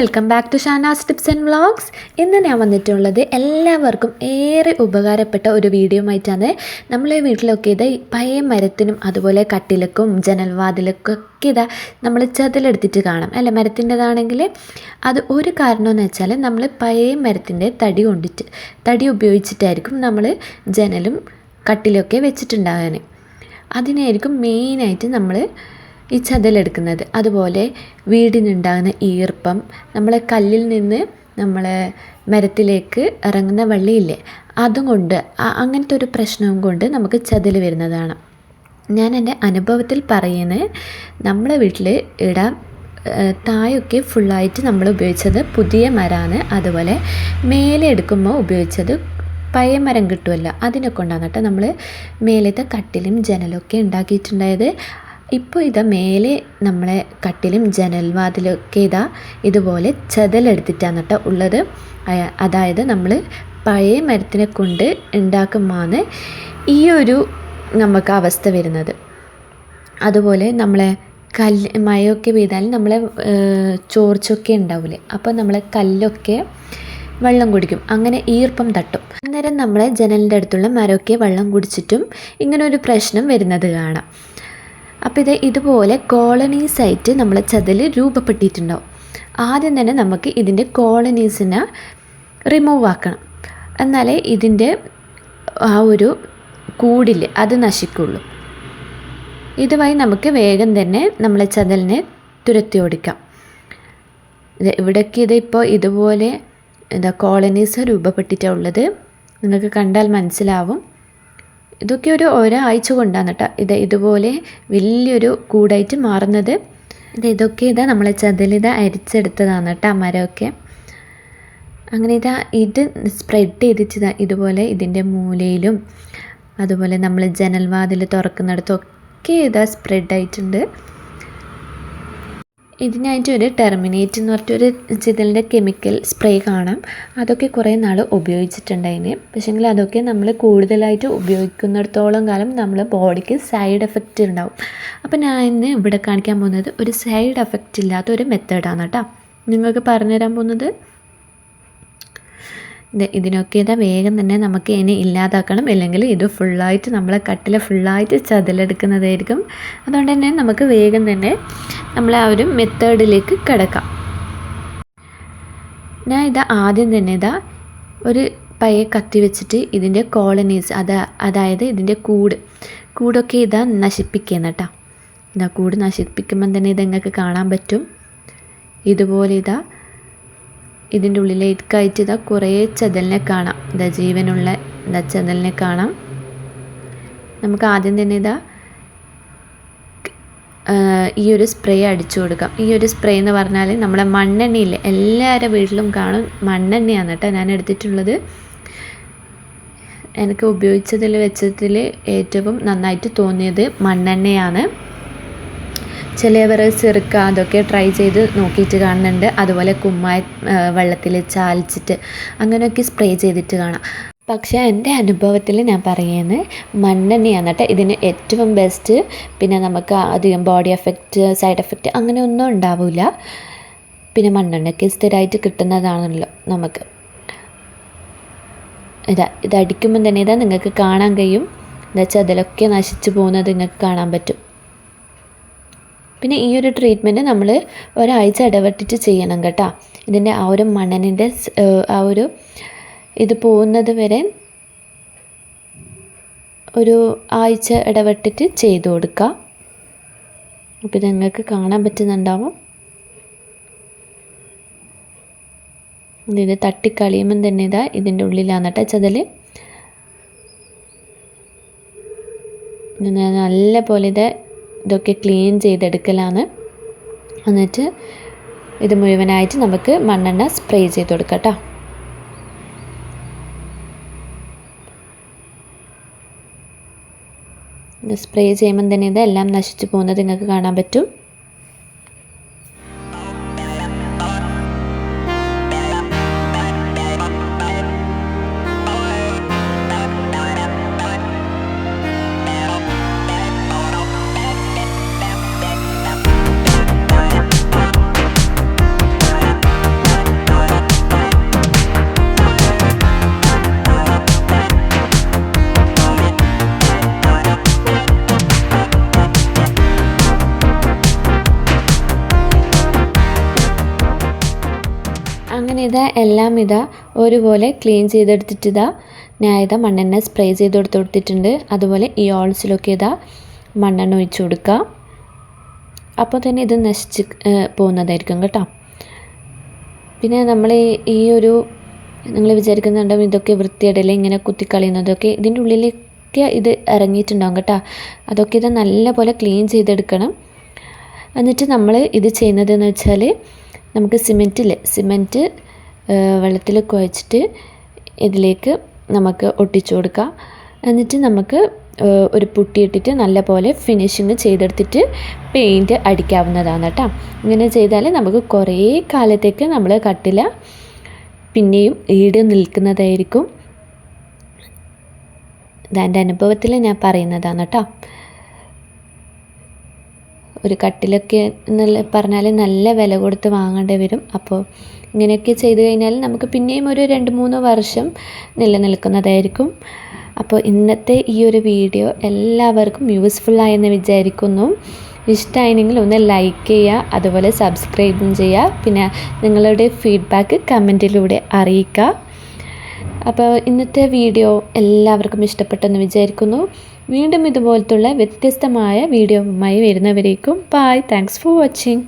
Welcome back to Shana's tips and vlogs ഇന്ന് ഞാൻ വന്നിട്ടുള്ളത് എല്ലാവർക്കും ഏറെ ഉപകാരപ്പെട്ട ഒരു വീഡിയോ ആയിട്ടാണ് നമ്മളെ വീട്ടിലൊക്കെ ഇത് പഴയ മരത്തിനും അതുപോലെ കട്ടിലക്കും ജനൽവാതിലക്കും ഒക്കെ ഇതാ നമ്മൾ ചതിലെടുത്തിട്ട് കാണാം. അല്ല? മരത്തിന്റെതാണെങ്കിൽ അത് ഒരു കാരണമെന്ന് വെച്ചാൽ നമ്മൾ പഴയ മരത്തിന്റെ തടി കൊണ്ടിട്ട് തടി ഉപയോഗിച്ചിട്ടായിരിക്കും നമ്മൾ ജനലും കട്ടിലൊക്കെ വെച്ചിട്ടുണ്ടാകാൻ അതിനായിരിക്കും മെയിനായിട്ട് നമ്മൾ ഈ ചതലെടുക്കുന്നത്. അതുപോലെ വീടിനുണ്ടാകുന്ന ഈർപ്പം നമ്മളെ കല്ലിൽ നിന്ന് നമ്മളെ മരത്തിലേക്ക് ഇറങ്ങുന്ന വള്ളിയില്ലേ അതും കൊണ്ട് അങ്ങനത്തെ ഒരു പ്രശ്നവും കൊണ്ട് നമുക്ക് ചതൽ വരുന്നതാണ്. ഞാൻ എന്റെ അനുഭവത്തിൽ പറയുന്നത് നമ്മളെ വീട്ടിൽ ഇടാൻ തായൊക്കെ ഫുള്ളായിട്ട് നമ്മൾ ഉപയോഗിച്ചത് പുതിയ മരമാണ് അതുപോലെ മേലെ എടുക്കുമ്പോൾ ഉപയോഗിച്ചത് പഴയ മരം കിട്ടുമല്ലോ അതിനൊക്കെ ഉണ്ടാകട്ടെ നമ്മൾ മേലത്തെ കട്ടിലും ജനലൊക്കെ ഉണ്ടാക്കിയിട്ടുണ്ടായത്. ഇപ്പോൾ ഇതാ മേലെ നമ്മളെ കട്ടിലും ജനൽവാതിലൊക്കെ ഇതാ ഇതുപോലെ ചതലെടുത്തിട്ടാണ് കേട്ടോ ഉള്ളത്. അതായത് നമ്മൾ പഴയ മരത്തിനെ കൊണ്ട് ഉണ്ടാക്കുമ്പോൾ ഈ ഒരു നമുക്ക് അവസ്ഥ വരുന്നത്. അതുപോലെ നമ്മളെ കല്ല് മഴയൊക്കെ പെയ്താൽ നമ്മളെ ചോർച്ചൊക്കെ ഉണ്ടാവില്ലേ അപ്പോൾ നമ്മളെ കല്ലൊക്കെ വെള്ളം കുടിക്കും. അങ്ങനെ ഈർപ്പം തട്ടും. അന്നേരം നമ്മളെ ജനലിന്റെ അടുത്തുള്ള മരമൊക്കെ വെള്ളം കുടിച്ചിട്ടും ഇങ്ങനൊരു പ്രശ്നം വരുന്നത് കാണാം. അപ്പോൾ ഇത് ഇതുപോലെ കോളനീസ് ആയിട്ട് നമ്മളെ ചതിൽ രൂപപ്പെട്ടിട്ടുണ്ടാവും. ആദ്യം തന്നെ നമുക്ക് ഇതിന്റെ കോളനീസിനെ റിമൂവ് ആക്കണം. എന്നാലേ ഇതിന്റെ ആ ഒരു കൂടിൽ അത് നശിക്കുള്ളൂ. ഇതുമായി നമുക്ക് വേഗം തന്നെ നമ്മളെ ചതലിനെ തുരത്തി ഓടിക്കാം. ഇത് ഇവിടേക്ക് ഇത് ഇപ്പോൾ ഇതുപോലെ എന്താ കോളനീസ് രൂപപ്പെട്ടിട്ടുള്ളത് നിങ്ങൾക്ക് കണ്ടാൽ മനസ്സിലാവും. ഇതൊക്കെ ഒരു ഒരാഴ്ച കൊണ്ടാണ് കേട്ടോ. ഇത് ഇതുപോലെ വലിയൊരു കൂടായിട്ട് മാറുന്നത്. ഇത് ഇതൊക്കെ ഇതാ നമ്മൾ ചതലിത അരിച്ചെടുത്തതാണ് കേട്ടോ മരമൊക്കെ. അങ്ങനെ ഇതാ ഇത് സ്പ്രെഡ് ചെയ്തിട്ട് ഇതുപോലെ ഇതിന്റെ മൂലയിലും അതുപോലെ നമ്മൾ ജനൽവാതിൽ തുറക്കുന്നിടത്തൊക്കെ ഇതാ സ്പ്രെഡ് ആയിട്ടുണ്ട്. ഇതിനായിട്ട് ഒരു ടെർമിനേറ്റ് എന്ന് പറഞ്ഞിട്ടൊരു ചിതലിന്റെ കെമിക്കൽ സ്പ്രേ കാണാം. അതൊക്കെ കുറേ നാൾ ഉപയോഗിച്ചിട്ടുണ്ട് അതിന്. പക്ഷേങ്കിൽ അതൊക്കെ നമ്മൾ കൂടുതലായിട്ട് ഉപയോഗിക്കുന്നിടത്തോളം കാലം നമ്മൾ ബോഡിക്ക് സൈഡ് എഫക്റ്റ് ഉണ്ടാവും. അപ്പോൾ ഞാൻ ഇന്ന് ഇവിടെ കാണിക്കാൻ പോകുന്നത് ഒരു സൈഡ് എഫക്റ്റ് ഇല്ലാത്ത ഒരു മെത്തേഡാണ് കേട്ടോ. നിങ്ങൾക്ക് പറഞ്ഞുതരാൻ പോകുന്നത്? ഇത് ഇതിനൊക്കെ ഇതാ വേഗം തന്നെ നമുക്ക് ഇനി ഇല്ലാതാക്കണം. ഇല്ലെങ്കിൽ ഇത് ഫുള്ളായിട്ട് നമ്മളെ കട്ടിൽ ഫുള്ളായിട്ട് ചതിലെടുക്കുന്നതായിരിക്കും. അതുകൊണ്ട് തന്നെ നമുക്ക് വേഗം തന്നെ നമ്മളെ ആ ഒരു മെത്തേഡിലേക്ക് കിടക്കാം. ഞാൻ ഇത് ആദ്യം തന്നെ ഇതാ ഒരു പയ്യെ കത്തി വെച്ചിട്ട് ഇതിന്റെ കോളനീസ് അതാ അതായത് ഇതിന്റെ കൂട് കൂടൊക്കെ ഇതാ നശിപ്പിക്കുന്ന കേട്ടോ. ഇതാ കൂട് നശിപ്പിക്കുമ്പം തന്നെ ഇത് നിങ്ങൾക്ക് കാണാൻ പറ്റും. ഇതുപോലെ ഇതാ ഇതിന്റെ ഉള്ളിലേക്കായിട്ട് ഇതാ കുറേ ചതലിനെ കാണാം. ഇതാ ജീവനുള്ള ഇതാ ചതലിനെ കാണാം. നമുക്ക് ആദ്യം തന്നെ ഇതാ ഈ ഒരു സ്പ്രേ അടിച്ചു കൊടുക്കാം. ഈ ഒരു സ്പ്രേ എന്ന് പറഞ്ഞാൽ നമ്മളെ മണ്ണെണ്ണയില്ല എല്ലാവരുടെ വീട്ടിലും കാണും മണ്ണെണ്ണയാണ് കേട്ടോ ഞാൻ എടുത്തിട്ടുള്ളത്. എനിക്ക് ഉപയോഗിച്ചതിൽ വെച്ചതിൽ ഏറ്റവും നന്നായിട്ട് തോന്നിയത് മണ്ണെണ്ണയാണ്. ചിലവർ ചെറുക്ക അതൊക്കെ ട്രൈ ചെയ്ത് നോക്കിയിട്ട് കാണുന്നുണ്ട്. അതുപോലെ കുമ്മായ വെള്ളത്തിൽ ചാലിച്ചിട്ട് അങ്ങനെയൊക്കെ സ്പ്രേ ചെയ്തിട്ട് കാണാം. പക്ഷേ എന്റെ അനുഭവത്തിൽ ഞാൻ പറയുന്നത് മണ്ണെണ്ണയാണ് കേട്ടോ ഇതിന് ഏറ്റവും ബെസ്റ്റ് പിന്നെ നമുക്ക് അധികം ബോഡി എഫക്റ്റ് സൈഡ് എഫക്റ്റ് അങ്ങനെ ഒന്നും ഉണ്ടാവില്ല. പിന്നെ മണ്ണെണ്ണയ്ക്ക് സ്ഥിരമായിട്ട് കിട്ടുന്നതാണല്ലോ നമുക്ക്. ഇതാ ഇത് അടിക്കുമ്പം തന്നെ ഇതാ നിങ്ങൾക്ക് കാണാൻ കഴിയും. എന്താ വെച്ചാൽ അതിലൊക്കെ നശിച്ചു പോകുന്നത് നിങ്ങൾക്ക് കാണാൻ പറ്റും. പിന്നെ ഈ ഒരു ട്രീറ്റ്മെന്റ് നമ്മൾ ഒരാഴ്ച ഇടവിട്ടിട്ട് ചെയ്യണം കേട്ടോ. ഇതിന്റെ ആ ഒരു മണ്ണിന്റെ ആ ഒരു ഇത് പോകുന്നത് വരെ ഒരു ആഴ്ച ഇടവിട്ടിട്ട് ചെയ്തു കൊടുക്കുക അപ്പോൾ നിങ്ങൾക്ക് കാണാൻ പറ്റുന്നുണ്ടാവും? ഇത് തട്ടിക്കളിയുമ്പം തന്നെ ഇതാ ഇതിന്റെ ഉള്ളിലാണ് കേട്ടോ ചതൽ നല്ല പോലെ ഇത് ഇതൊക്കെ ക്ലീൻ ചെയ്തെടുക്കലാണ്. എന്നിട്ട് ഇത് മുഴുവനായിട്ട് നമുക്ക് മണ്ണെണ്ണ സ്പ്രേ ചെയ്ത് കൊടുക്കാം കേട്ടോ. ഇത് സ്പ്രേ ചെയ്യുമ്പം തന്നെ ഇതെല്ലാം നശിച്ചു പോകുന്നത് നിങ്ങൾക്ക് കാണാൻ പറ്റും. അങ്ങനെ ഇതാ എല്ലാം ഇതാ ഒരുപോലെ ക്ലീൻ ചെയ്തെടുത്തിട്ട് ഇതാ ഞാൻ ഇതാ മണ്ണെണ്ണ സ്പ്രേ ചെയ്ത് കൊടുത്ത് കൊടുത്തിട്ടുണ്ട്. അതുപോലെ ഈ ഓൾസിലൊക്കെ ഇതാ മണ്ണെണ്ണ ഒഴിച്ച് കൊടുക്കുക അപ്പോൾ തന്നെ ഇത് നശിച്ച് പോകുന്നതായിരിക്കും കേട്ടോ. പിന്നെ നമ്മൾ ഈ ഒരു നിങ്ങൾ വിചാരിക്കുന്നുണ്ടാവും ഇതൊക്കെ വൃത്തിയിടൽ ഇങ്ങനെ കുത്തിക്കളയുന്നതൊക്കെ. ഇതിന്റെ ഉള്ളിലേക്ക് ഇത് ഇറങ്ങിയിട്ടുണ്ടാവും കേട്ടോ. അതൊക്കെ ഇത് നല്ലപോലെ ക്ലീൻ ചെയ്തെടുക്കണം. എന്നിട്ട് നമ്മൾ ഇത് ചെയ്യുന്നതെന്ന് വെച്ചാൽ നമുക്ക് സിമെന്റിൽ സിമെന്റ് വെള്ളത്തിൽ കുഴച്ചിട്ട് ഇതിലേക്ക് നമുക്ക് ഒട്ടിച്ചു കൊടുക്കാം. എന്നിട്ട് നമുക്ക് ഒരു പുട്ടിയിട്ടിട്ട് നല്ലപോലെ ഫിനിഷിങ് ചെയ്തെടുത്തിട്ട് പെയിന്റ് അടിക്കാവുന്നതാണ് കേട്ടോ. ഇങ്ങനെ ചെയ്താൽ നമുക്ക് കുറേ കാലത്തേക്ക് നമ്മൾ കട്ടില പിന്നെയും ഈട് നിൽക്കുന്നതായിരിക്കും. ഇതെന്റെ അനുഭവത്തിൽ ഞാൻ പറയുന്നതാണ് കേട്ടോ. ഒരു കട്ടിലൊക്കെ നല്ല പറഞ്ഞാൽ നല്ല വില കൊടുത്ത് വാങ്ങേണ്ടി വരും. അപ്പോൾ ഇങ്ങനെയൊക്കെ ചെയ്ത് കഴിഞ്ഞാൽ നമുക്ക് പിന്നെയും ഒരു രണ്ട് മൂന്ന് വർഷം നിലനിൽക്കുന്നതായിരിക്കും. അപ്പോൾ ഇന്നത്തെ ഈ ഒരു വീഡിയോ എല്ലാവർക്കും യൂസ്ഫുള്ളായെന്ന് വിചാരിക്കുന്നു. ഇഷ്ടമായിരുന്നെങ്കിൽ ഒന്ന് ലൈക്ക് ചെയ്യുക അതുപോലെ സബ്സ്ക്രൈബും ചെയ്യുക പിന്നെ നിങ്ങളുടെ ഫീഡ്ബാക്ക് കമന്റിലൂടെ അറിയിക്കുക. അപ്പോൾ ഇന്നത്തെ വീഡിയോ എല്ലാവർക്കും ഇഷ്ടപ്പെട്ടെന്ന് വിചാരിക്കുന്നു. വീണ്ടും ഇതുപോലത്തുള്ള വ്യത്യസ്തമായ വീഡിയോവുമായി വരുന്നവരേക്കും ബായ് താങ്ക്സ് ഫോർ വാച്ചിങ്